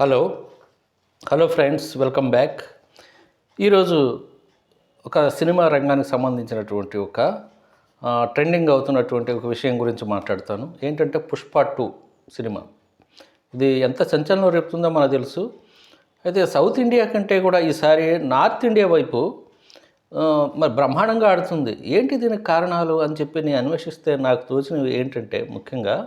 Hello. Hello friends welcome back. ఈరోజు ఒక cinema రంగానికి సంబంధించినటువంటి ఒక ట్రెండింగ్ అవుతున్నటువంటి ఒక విషయం గురించి మాట్లాడతాను. ఏంటంటే పుష్ప టూ సినిమా. ఇది ఎంత సంచలనం రేపుతుందో మనకు తెలుసు. అయితే సౌత్ ఇండియా కంటే కూడా ఈసారి నార్త్ ఇండియా వైపు మరి బ్రహ్మాండంగా ఆడుతుంది. ఏంటి దీనికి కారణాలు అని చెప్పి నేను అన్వేషిస్తే నాకు తోచినవి ఏంటంటే ముఖ్యంగా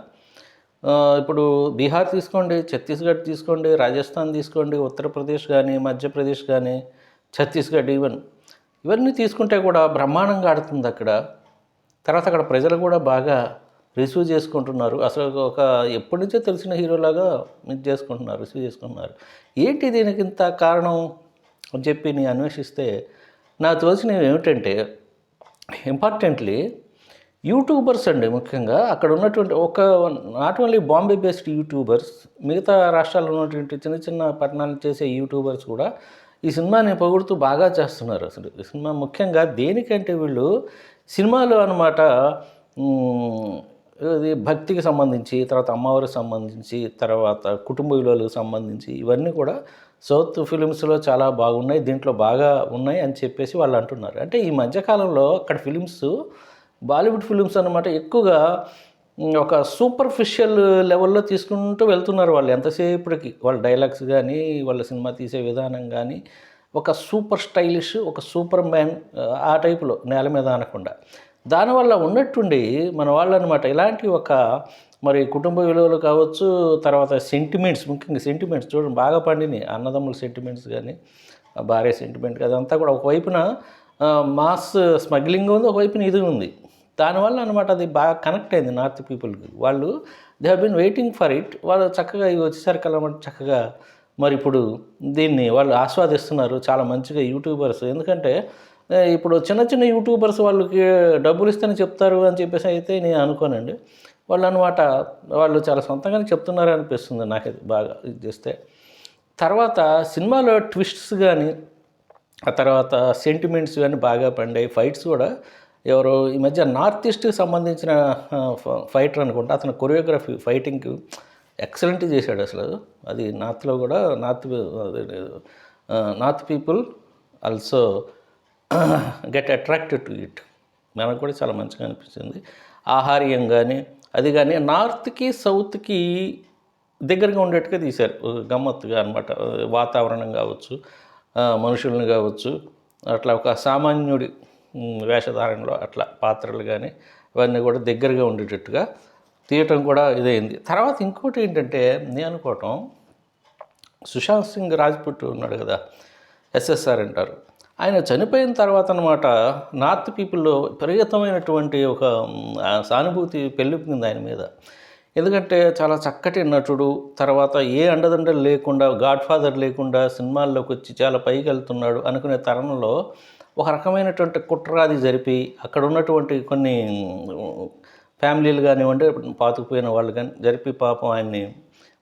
ఇప్పుడు బీహార్ తీసుకోండి ఛత్తీస్గఢ్ తీసుకోండి రాజస్థాన్ తీసుకోండి ఉత్తరప్రదేశ్ కానీ మధ్యప్రదేశ్ కానీ ఛత్తీస్గఢ్ ఈవెన్ ఇవన్నీ తీసుకుంటే కూడా బ్రహ్మాండంగా ఆడుతుంది అక్కడ. తర్వాత అక్కడ ప్రజలు కూడా బాగా రిసీవ్ చేసుకుంటున్నారు. అసలు ఒక ఎప్పటి నుంచో తెలిసిన హీరోలాగా ఇది చేసుకుంటున్నారు రిసీవ్ చేసుకుంటున్నారు. ఏంటి దీనికి ఇంత కారణం అని చెప్పి నేను అన్వేషిస్తే నాకు తోచిన ఏమిటంటే ఇంపార్టెంట్లీ యూట్యూబర్స్ అండి ముఖ్యంగా. అక్కడ ఉన్నటువంటి ఒక not only Bombay based YouTubers మిగతా రాష్ట్రాల్లో ఉన్నటువంటి చిన్న చిన్న పట్టణాలు చేసే యూట్యూబర్స్ కూడా ఈ సినిమాని పొగుడుతూ బాగా చేస్తున్నారు అసలు. ఈ సినిమా ముఖ్యంగా దేనికంటే వీళ్ళు సినిమాలు అనమాట ఇది భక్తికి సంబంధించి తర్వాత అమ్మవారికి సంబంధించి తర్వాత కుటుంబ విలువలకు సంబంధించి ఇవన్నీ కూడా సౌత్ ఫిలిమ్స్లో చాలా బాగున్నాయి దీంట్లో బాగా ఉన్నాయి అని చెప్పేసి వాళ్ళు అంటున్నారు. అంటే ఈ మధ్యకాలంలో అక్కడ ఫిలిమ్స్ బాలీవుడ్ ఫిలిమ్స్ అనమాట ఎక్కువగా ఒక సూపర్ఫిషియల్ లెవెల్లో తీసుకుంటూ వెళ్తున్నారు వాళ్ళు. ఎంతసేపటికి వాళ్ళ డైలాగ్స్ కానీ వాళ్ళ సినిమా తీసే విధానం కానీ ఒక సూపర్ స్టైలిష్ ఒక సూపర్ మ్యాన్ ఆ టైపులో నేల మీద అనకుండా. దానివల్ల ఉన్నట్టుండి మన వాళ్ళు అనమాట ఇలాంటి ఒక మరి కుటుంబ విలువలు కావచ్చు తర్వాత సెంటిమెంట్స్ ముఖ్యంగా సెంటిమెంట్స్ చూడండి బాగా పండినాయి. అన్నదమ్ముల సెంటిమెంట్స్ కానీ భార్య సెంటిమెంట్ అదంతా కూడా ఒకవైపున మాస్ స్మగ్లింగ్ ఉంది ఒకవైపున ఇది ఉంది. దానివల్ల అనమాట అది బాగా కనెక్ట్ అయింది నార్త్ పీపుల్కి. వాళ్ళు they have been waiting for it. వాళ్ళు చక్కగా ఇవి వచ్చేసరికి అనమాట చక్కగా మరి ఇప్పుడు దీన్ని వాళ్ళు ఆస్వాదిస్తున్నారు చాలా మంచిగా యూట్యూబర్స్. ఎందుకంటే ఇప్పుడు చిన్న చిన్న యూట్యూబర్స్ వాళ్ళకి డబ్బులు ఇస్తేనే చెప్తారు అని చెప్పేసి అయితే నేను అనుకోనండి. వాళ్ళు అనమాట వాళ్ళు చాలా సొంతంగానే చెప్తున్నారు అనిపిస్తుంది నాకు బాగా ఇది చేస్తే. తర్వాత సినిమాలో ట్విస్ట్స్ కానీ ఆ తర్వాత సెంటిమెంట్స్ కానీ బాగా పండాయి. ఫైట్స్ కూడా ఎవరు ఈ మధ్య నార్త్ ఈస్ట్కి సంబంధించిన ఫ- ఫైటర్ అనుకుంటా అతను కొరియోగ్రఫీ ఫైటింగ్కి ఎక్సలెంట్ చేశాడు అసలు. అది నార్త్లో కూడా north north people also get attracted to it. మనకు కూడా చాలా మంచిగా అనిపించింది ఆహార్యం కానీ అది కానీ నార్త్కి సౌత్కి దగ్గరగా ఉండేట్టుగా తీశారు. గమ్మత్తుగా అనమాట వాతావరణం కావచ్చు మనుషులను మనుషుల్ని కావచ్చు అట్లా ఒక సామాన్యుడి వేషధారణలో అట్లా పాత్రలు కానీ ఇవన్నీ కూడా దగ్గరగా ఉండేటట్టుగా తీయటం కూడా ఇదైంది. తర్వాత ఇంకోటి ఏంటంటే నేను అనుకోవటం సుశాంత్ సింగ్ రాజ్పుట్ ఉన్నాడు కదా ఎస్ఎస్ఆర్ అంటారు. ఆయన చనిపోయిన తర్వాత అనమాట నార్త్ పీపుల్లో విపరీతమైనటువంటి ఒక సానుభూతి పెళ్ళిపోయింది ఆయన మీద. ఎందుకంటే చాలా చక్కటి నటుడు తర్వాత ఏ అండదండలు లేకుండా గాడ్ ఫాదర్ లేకుండా సినిమాల్లోకి వచ్చి చాలా పైకి వెళ్తున్నాడు అనుకునే తరుణంలో ఒక రకమైనటువంటి కుట్రాది జరిపి అక్కడ ఉన్నటువంటి కొన్ని ఫ్యామిలీలు కానివ్వండి పాతుకుపోయిన వాళ్ళు కానీ జరిపి పాపం ఆయన్ని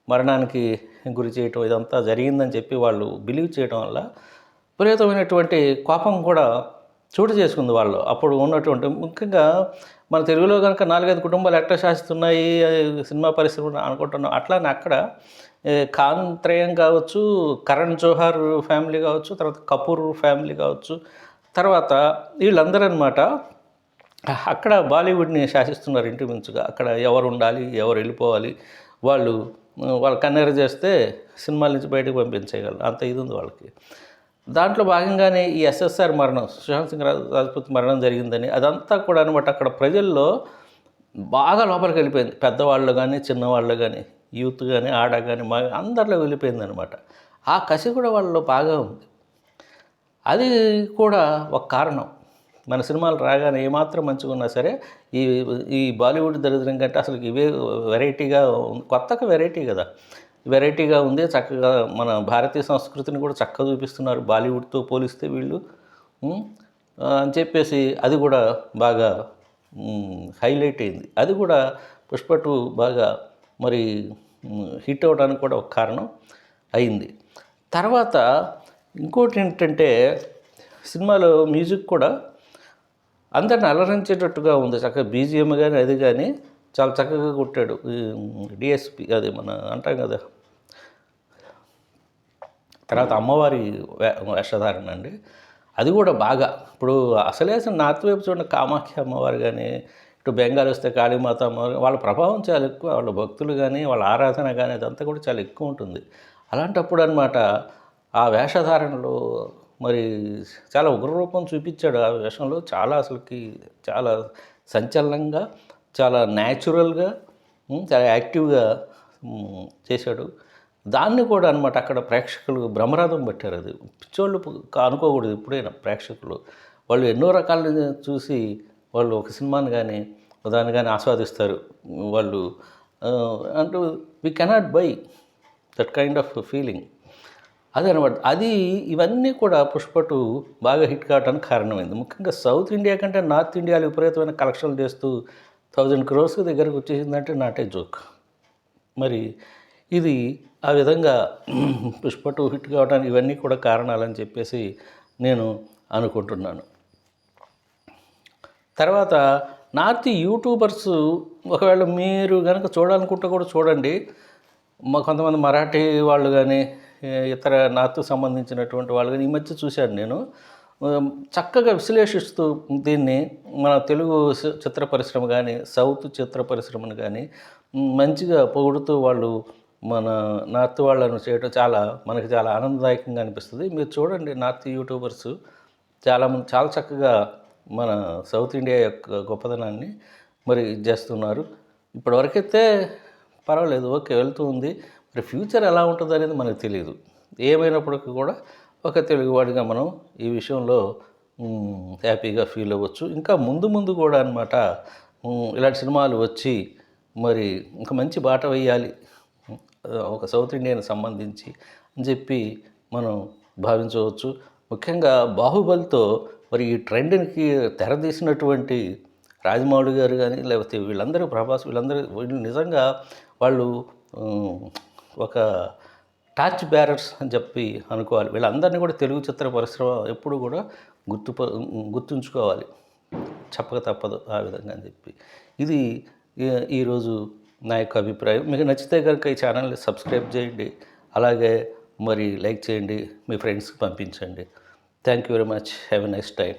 మరణానికి గురి చేయటం ఇదంతా జరిగిందని చెప్పి వాళ్ళు బిలీవ్ చేయడం వల్ల విపరీతమైనటువంటి కోపం కూడా చోటు చేసుకుంది వాళ్ళు. అప్పుడు ఉన్నటువంటి ముఖ్యంగా మన తెలుగులో కనుక నాలుగైదు కుటుంబాలు ఎట్లా శాసిస్తున్నాయి సినిమా పరిశ్రమ అనుకుంటున్నాం. అట్లానే అక్కడ ఖాన్ త్రయం కావచ్చు కరణ్ జోహార్ ఫ్యామిలీ కావచ్చు తర్వాత కపూర్ ఫ్యామిలీ కావచ్చు తర్వాత వీళ్ళందరూ అనమాట అక్కడ బాలీవుడ్ని శాసిస్తున్నారు ఇంచుమించుగా. అక్కడ ఎవరు ఉండాలి ఎవరు వెళ్ళిపోవాలి వాళ్ళు వాళ్ళు కన్నెర చేస్తే సినిమాల నుంచి బయటకు పంపించేయగలరు. అంత ఇది ఉంది వాళ్ళకి. దాంట్లో భాగంగానే ఈ ఎస్ఎస్ఆర్ మరణం సుశాంత్ సింగ్ రాజ్- మరణం జరిగిందని అదంతా కూడా అనమాట అక్కడ ప్రజల్లో బాగా లోపలికి వెళ్ళిపోయింది. పెద్దవాళ్ళు కానీ చిన్నవాళ్ళు కానీ యూత్ కానీ ఆడ కానీ మా అందరిలో వెళ్ళిపోయింది అనమాట ఆ కసి కూడా వాళ్ళలో బాగా ఉంది. అది కూడా ఒక కారణం. మన సినిమాలు రాగానే ఏమాత్రం మంచిగా ఉన్నా సరే ఈ ఈ బాలీవుడ్ దరిద్రం కంటే అసలు ఇవే వెరైటీగా ఉంది. కొత్తగా వెరైటీ కదా. వెరైటీగా ఉంది చక్కగా మన భారతీయ సంస్కృతిని కూడా చక్కగా చూపిస్తున్నారు. బాలీవుడ్తో పోలిస్తే వీళ్ళు. అని చెప్పేసి అది కూడా బాగా హైలైట్ అయింది. అది కూడా పుష్ప టూ బాగా మరి హిట్ అవ్వడానికి కూడా ఒక కారణం అయింది. తర్వాత ఇంకోటి ఏంటంటే సినిమాలో మ్యూజిక్ కూడా అందరిని అలరించేటట్టుగా ఉంది. చక్కగా బీజిఎం కానీ అది కానీ చాలా చక్కగా కొట్టాడు. డిఎస్పి అది మన అంటాం కదా. తర్వాత అమ్మవారి వే వేషధారణ అండి. అది కూడా బాగా. ఇప్పుడు అసలే అసలు నార్త్ వైపు చూడండి కామాఖ్య అమ్మవారు కానీ ఇటు బెంగాల్ వస్తే కాళీమాత అమ్మవారు వాళ్ళ ప్రభావం చాలా ఎక్కువ. వాళ్ళ భక్తులు కానీ వాళ్ళ ఆరాధన కానీ అదంతా కూడా చాలా ఎక్కువ ఉంటుంది. అలాంటప్పుడు అనమాట ఆ వేషధారణలో మరి చాలా ఉగ్రరూపం చూపించాడు ఆ వేషంలో. చాలా అసలుకి చాలా సంచలనంగా చాలా న్యాచురల్గా చాలా యాక్టివ్గా చేశాడు. దాన్ని కూడా అనమాట అక్కడ ప్రేక్షకులు బ్రహ్మరథం పట్టారు అది. పిచ్చోళ్ళు అనుకోకూడదు ఎప్పుడైనా ప్రేక్షకులు. వాళ్ళు ఎన్నో రకాలు చూసి వాళ్ళు ఒక సినిమాని కానీ దాన్ని కానీ ఆస్వాదిస్తారు. వాళ్ళు అంటూ we cannot buy that kind of feeling అదనమాట. అది ఇవన్నీ కూడా పుష్పటు బాగా హిట్ కావడానికి కారణమైంది. ముఖ్యంగా సౌత్ ఇండియా కంటే నార్త్ ఇండియాలో విపరీతమైన కలెక్షన్లు చేస్తూ థౌజండ్ క్రోర్స్ దగ్గరకు వచ్చేసిందంటే నాటే జోక్. మరి ఇది ఆ విధంగా పుష్పటు హిట్ కావడానికి ఇవన్నీ కూడా కారణాలని చెప్పేసి నేను అనుకుంటున్నాను. తర్వాత నార్త్ యూట్యూబర్స్ ఒకవేళ మీరు కనుక చూడాలనుకుంటే కూడా చూడండి. మా కొంతమంది మరాఠీ వాళ్ళు కానీ ఇతర నాతో సంబంధించినటువంటి వాళ్ళు కానీ ఈ మధ్య చూశాను నేను. చక్కగా విశ్లేషిస్తూ దీన్ని మన తెలుగు చిత్ర పరిశ్రమ కానీ సౌత్ చిత్ర పరిశ్రమను కానీ మంచిగా పొగుడుతూ వాళ్ళు మన నార్త్ వాళ్ళను చేయడం చాలా మనకి చాలా ఆనందదాయకంగా అనిపిస్తుంది. మీరు చూడండి నార్త్ యూట్యూబర్స్ చాలామంది చాలా చక్కగా మన సౌత్ ఇండియా యొక్క గొప్పతనాన్ని మరి ఇది చేస్తున్నారు. ఇప్పటివరకైతే పర్వాలేదు ఓకే వెళ్తూ ఉంది. మరి ఫ్యూచర్ ఎలా ఉంటుంది అనేది మనకు తెలియదు ఏమైనప్పటికీ కూడా ఒక తెలుగువాడిగా మనం ఈ విషయంలో హ్యాపీగా ఫీల్ అవ్వచ్చు. ఇంకా ముందు ముందు కూడా అనమాట ఇలాంటి సినిమాలు వచ్చి మరి ఇంకా మంచి బాట వేయాలి ఒక సౌత్ ఇండియన్ సంబంధించి అని చెప్పి మనం భావించవచ్చు. ముఖ్యంగా బాహుబలితో మరి ఈ ట్రెండ్కి తెరదీసినటువంటి రాజమౌళి గారు కానీ లేకపోతే వీళ్ళందరూ ప్రభాస్ వీళ్ళందరూ వీళ్ళు నిజంగా వాళ్ళు ఒక టార్చ్ బ్యారర్స్ అని చెప్పి అనుకోవాలి. వీళ్ళందరినీ కూడా తెలుగు చిత్ర పరిశ్రమ ఎప్పుడు కూడా గుర్తు గుర్తుంచుకోవాలి. చెప్పక తప్పదు ఆ విధంగా అని చెప్పి. ఇది ఈరోజు నా యొక్క అభిప్రాయం. మీకు నచ్చితే కనుక ఈ ఛానల్ని సబ్స్క్రైబ్ చేయండి. అలాగే మరి లైక్ చేయండి. మీ ఫ్రెండ్స్కి పంపించండి. Thank you very much. Have a nice time.